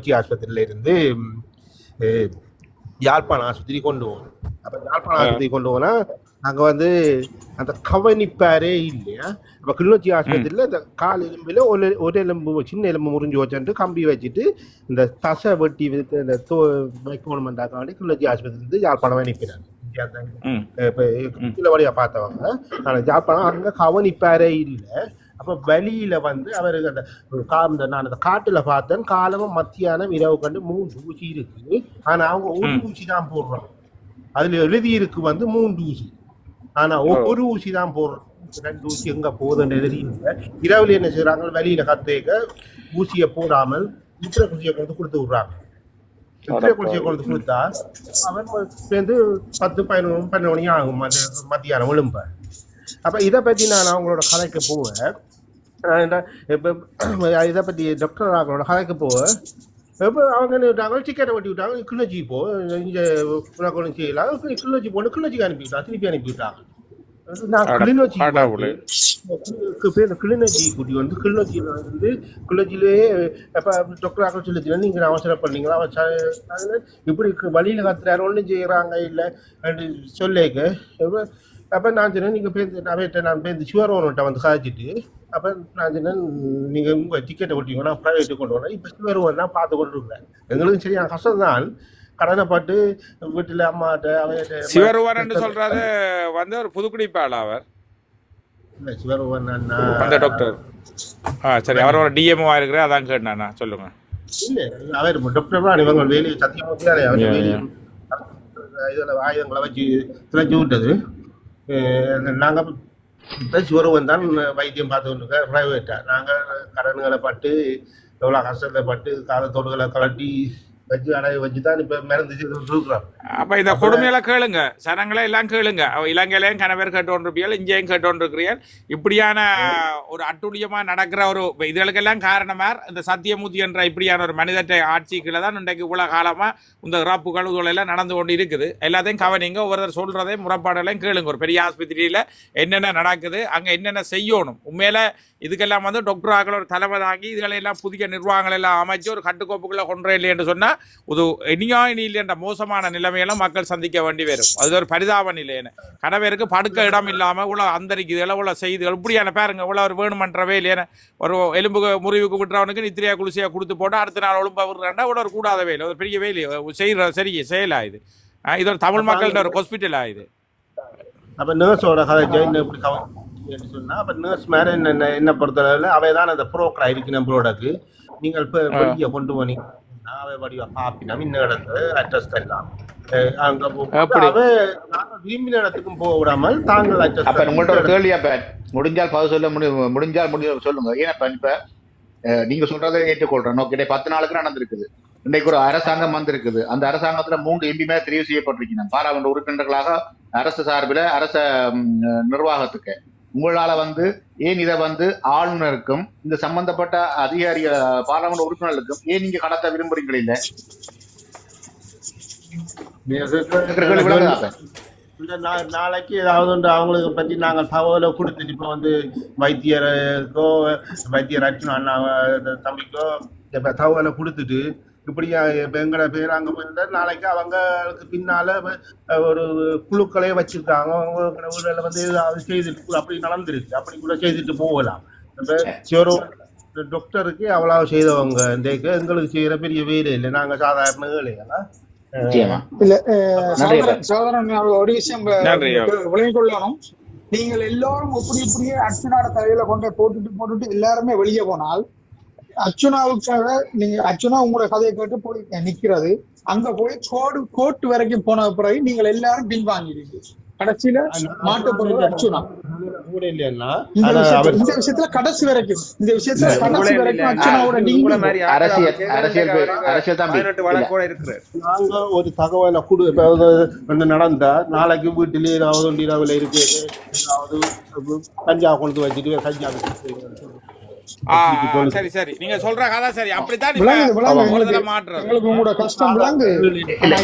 கிளிநொச்சி ஆஸ்பத்திரியில இருந்து யாழ்ப்பாணம் ஆஸ்பத்திரி கொண்டு போகணும் அப்ப யாழ்ப்பாணம் ஆஸ்பத்திரி கொண்டு போனா அங்க வந்து அந்த கவனிப்பாரே இல்லையா அப்ப கிளிநொச்சி ஆஸ்பத்திரியில இந்த கால் எலும்புல ஒரு ஒரு எலும்பு சின்ன எலும்பு முறிஞ்சு வச்சுட்டு கம்பி வச்சுட்டு இந்த தசை வெட்டி இந்த தோ வைக்கணுமெண்டாக்காண்டி கிளிநொச்சி ஆஸ்பத்திரி இருந்து யாழ்ப்பாணம் அனுப்பினாங்க இப்ப வழியா பார்த்தவங்க நான் ஜாப்பான் அங்க கவனிப்பாரே இல்லை அப்ப வெளியில வந்து அவருக்கு அந்த கா இந்த நான் அந்த காட்டுல பார்த்தேன். காலமும் மத்தியானம் இரவு கண்டு மூன்று ஊசி இருக்கு. ஆனா அவங்க ஒரு. ஊசி தான் போடுறாங்க அதுல எழுதி இருக்கு வந்து மூன்று ஊசி. ஆனா ஒரு ஊசி தான் போடுறோம். ரெண்டு ஊசி எங்க போகுதுன்னு தெரியல இரவுல என்ன செய்யறாங்க வெளியில கத்தேக்க ஊசியை போடாமல் முத்திரை குச்சியை கொண்டு கொடுத்து விடுறாங்க. முத்திரை குச்சியை கொண்டு கொடுத்தா அவன் சேர்ந்து பத்து பதினொன்று பன்னெண்டு மணி ஆகும். மத்திய- மத்தியானம் விழும்ப அப்ப இதை பத்தி நான் அவங்களோட கதைக்கு போவேன். இப்ப இதை பத்தி டாக்டர் அவங்களோட கதைக்கு போவேன். இப்போ அவங்க என்ன விட்டாங்க டிக்கெட்டை வெட்டி விட்டாங்க கிளிநொச்சி போ இங்கே உனக்கு ஒன்றும் செய்யலாம் கிளிநொச்சி போன்னு கிளிநொச்சிக்கு அனுப்பி விட்டாங்க திருப்பி அனுப்பி விட்டாங்க. நான் கிளிநொச்சி பேர் கிளிநொச்சி குட்டி வந்து கிளிநொச்சியில வந்து கிளிநொச்சியிலேயே அப்ப டாக்டர் ஆக்கள் நீங்க அவசரம் பண்ணீங்களா? இப்படி வழியில கத்துறாரு ஒண்ணும் செய்யறாங்க இல்ல சொல்லேக்க. அப்ப- நான் சொன்னேன் நீங்க பேருந்து நான் பேருந்து சிவரோன்கிட்ட வந்து காய்ச்சிட்டு அப்ப நான் சொன்னேன் நீங்க உங்க டிக்கெட்டை விட்டீங்க நான் பிரைவேட்டு கொண்டு வரேன். இப்ப சிவருவன் தான் பார்த்து கொண்டு இருக்கிறேன் எங்களுக்கு சரியான கஷ்டம் தான் கடனை பட்டு வீட்டுல அம்மாட்ட அவர்கிட்ட சிவருவன் சொல்றது வந்து ஒரு புதுக்குடிப்பாள் அவர்? இல்ல, சிவருவன் அண்ணா அந்த டாக்டர் ஆ சரி அவர் ஒரு டிஎம்ஓ இருக்கிற அதான் கேட்டேண்ணா சொல்லுங்க. இல்ல அவர் டாக்டர் தான் இவங்க வேலையை சத்தியமூர்த்தியாரே அவர் வேலையை இதுல ஆயுதங்களை வச்சு துளைச்சி விட்டது நாங்கள் நாங்க பேசி ஒருவன் தான் வைத்தியம் பார்த்து கொண்டு ப்ரைவேட்டாக நாங்கள் கடன்களை பட்டு எவ்வளோ கஷ்டத்தை பட்டு காலத்தோடுகளை கலட்டி வச்சு அடைய வச்சு தான் இப்ப மருந்து செய்து இருக்கிறோம் அப்ப இந்த கொடுமையில கேளுங்க. சனங்களை எல்லாம் கேளுங்க. அவ இலங்கையிலையும் கணவர் கேட்டோன்றிருப்பியல் இங்கேயும் கேட்டோன்றிருக்கிறீர்கள் இப்படியான ஒரு அட்டுழியமா நடக்கிற ஒரு இதுகளுக்கெல்லாம் காரணமார் இந்த சத்தியமூர்த்தி என்ற இப்படியான ஒரு மனிதத்தை ஆட்சிக்குள்ள தான் இன்றைக்கு இவ்வளவு காலமா இந்த இறப்புகள் எல்லாம் நடந்து கொண்டு இருக்குது எல்லாத்தையும் கவனிங்க. ஒருத்தர் சொல்றதை முறைப்பாடெல்லாம் கேளுங்க. ஒரு பெரிய ஆஸ்பத்திரியில என்னென்ன நடக்குது அங்க என்னென்ன செய்யணும். உண்மையில இதுக்கெல்லாம் வந்து டாக்டர் ஆக்கள் ஒரு தலைமை தாங்கி இதுகளை எல்லாம் புதிய நிர்வாகங்கள் எல்லாம் அமைச்சு ஒரு கட்டுக்கோப்புக்குள்ள கொண்டு இல்லை என்று சொன்னா ஒரு இனியா இனி இல்லை என்ற மோசமான நிலைமையெல்லாம் மக்கள் சந்திக்க வேண்டி வரும். அது ஒரு பரிதாப நிலையன்னு கணவருக்கு படுக்க இடம் இல்லாம இவ்வளவு அந்தரிக்குது இவ்வளவு செய்திகள். இப்படியான பாருங்க இவ்வளவு ஒரு வேணுமன்றவே இல்லையான ஒரு எலும்பு முறிவுக்கு விட்டுறவனுக்கு நித்திரியா குளிசையா கொடுத்து போட்டு அடுத்த நாள் ஒழும்பா விடுறாண்டா இவ்வளவு ஒரு கூடாத வேலை. ஒரு பெரிய வேலை செய்யற சரி செயலா இது இது ஒரு தமிழ் மக்கள்கிட்ட ஒரு ஹாஸ்பிட்டலா இது அப்ப நர்ஸோட கதை ஜெயின் எப்படி கவனிச்சு சொன்னா அப்ப நர்ஸ் மேல என்ன என்ன பொறுத்தளவுல அவை தான் அந்த புரோக்கரா இருக்கு நம்மளோடக்கு நீங்கள் இப்ப கொண்டு போனீங்க. அவை வடிவா காப்பினா இன்ன இடத்துல அட்ரஸ் அஹ் அங்க விரும்பின இடத்துக்கும் போக விடாமல் தாங்கள் அப்ப அட்ரஸ் உங்கள்ட்ட ஒரு கேள்வி அப்ப முடிஞ்சால் பதில் சொல்ல முடியும் முடிஞ்சால் முடிஞ்ச சொல்லுங்க ஏன்னா இப்ப நீங்க சொல்றதை ஏற்றுக்கொள்றேன் நோக்கிட்டே பத்து நாளுக்கு நடந்திருக்குது இன்னைக்கு ஒரு அரசாங்கம் வந்திருக்குது அந்த அரசாங்கத்துல மூன்று எம்பி மேல தெரிவு செய்யப்பட்டிருக்கணும் பாராளுமன்ற உறுப்பினர்களாக அரசு சார்பில் அரச நிர்வாகத்துக்கு உங்களால வந்து ஏன் இதை வந்து ஆளுநருக்கும் இந்த சம்பந்தப்பட்ட அதிகாரி பாராளுமன்ற உறுப்பினர்களுக்கும் ஏன் நீங்க கடத்த விரும்புறீங்களே இல்ல? நாளைக்கு ஏதாவது ஒன்று அவங்களுக்கு பற்றி நாங்கள் தகவலை கொடுத்துட்டு இப்போ வந்து வைத்தியருக்கோ வைத்தியர் அர்ச்சனா அண்ணா தம்பிக்கோ தகவலை கொடுத்துட்டு இப்படியா இப்போ எங்களோட பேர் அங்கே போயிருந்தா நாளைக்கு அவங்களுக்கு பின்னால ஒரு குழுக்களே வச்சிருக்காங்க. அவங்க ஊரில் வந்து ஏதாவது செய்துட்டு அப்படி நடந்திருக்கு. அப்படி கூட செய்துட்டு போகலாம். சிவரோ டாக்டருக்கு அவ்வளவு செய்தவங்க இந்த எங்களுக்கு செய்யற பெரிய வேலை இல்லை. நாங்கள் சாதாரண வேலைகளா இல்ல நான் ஒரு விஷயம் வ- நன்றி. விளங்கிக் கொள்ளணும் நீங்கள் எல்லாரும் இப்படி இப்படியே அர்ச்சனாட தலையில கொண்டு போட்டுட்டு போட்டுட்டு எல்லாருமே வெளியே போனால் அர்ச்சனாவுக்காக நீங்க அர்ச்சனா உங்களோட கதையை கேட்டு போய் நிக்கிறது. அங்க போய் கோடு கோர்ட் வரைக்கும் போன பிறகு நீங்கள் எல்லாரும் பின்வாங்கிறீங்க கடைசியில மாட்டு போறது அர்ச்சனா இந்த விஷயத்துல அவர் இந்த விஷயத்துல கடைசி வரைக்கும் இந்த விஷயத்துல கடைசி வரைக்கும். அர்ச்சனாவோட நீங்க அரசியல், அரசியல் நாங்க ஒரு தகவலை கொடு ஒன்று நடந்தா நாளைக்கு வீட்டிலே ஏதாவது இரவுல இருக்கு ஏதாவது கஞ்சா கொண்டு வச்சுட்டு கஞ்சா சரி சரி. நீங்க சொல்ற கதை சரி. அப்படித்தான் கஷ்டம்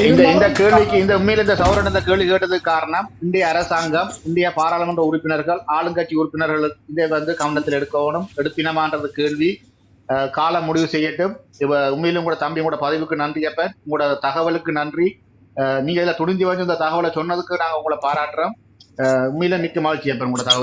இந்த இந்த கேள்விக்கு இந்த உண்மையில இந்த சௌரன் இந்த கேள்வி கேட்டதுக்கு காரணம் இந்திய அரசாங்கம் இந்திய பாராளுமன்ற உறுப்பினர்கள் ஆளுங்கட்சி உறுப்பினர்கள் இதை வந்து கவனத்தில் எடுக்கணும் எடுப்பினமான்றது கேள்வி. அஹ், காலம் முடிவு செய்யட்டும். இவ உண்மையிலும் உங்களோட தம்பி உங்களோட பதிவுக்கு நன்றி அப்ப. உங்களோட தகவலுக்கு நன்றி. அஹ், நீங்க இதுல துணிஞ்சு வந்து இந்த தகவலை சொன்னதுக்கு நாங்க உங்களை பாராட்டுறோம். உண்மையில மிக்க மகிழ்ச்சி அப்ப உங்களோட தகவல்.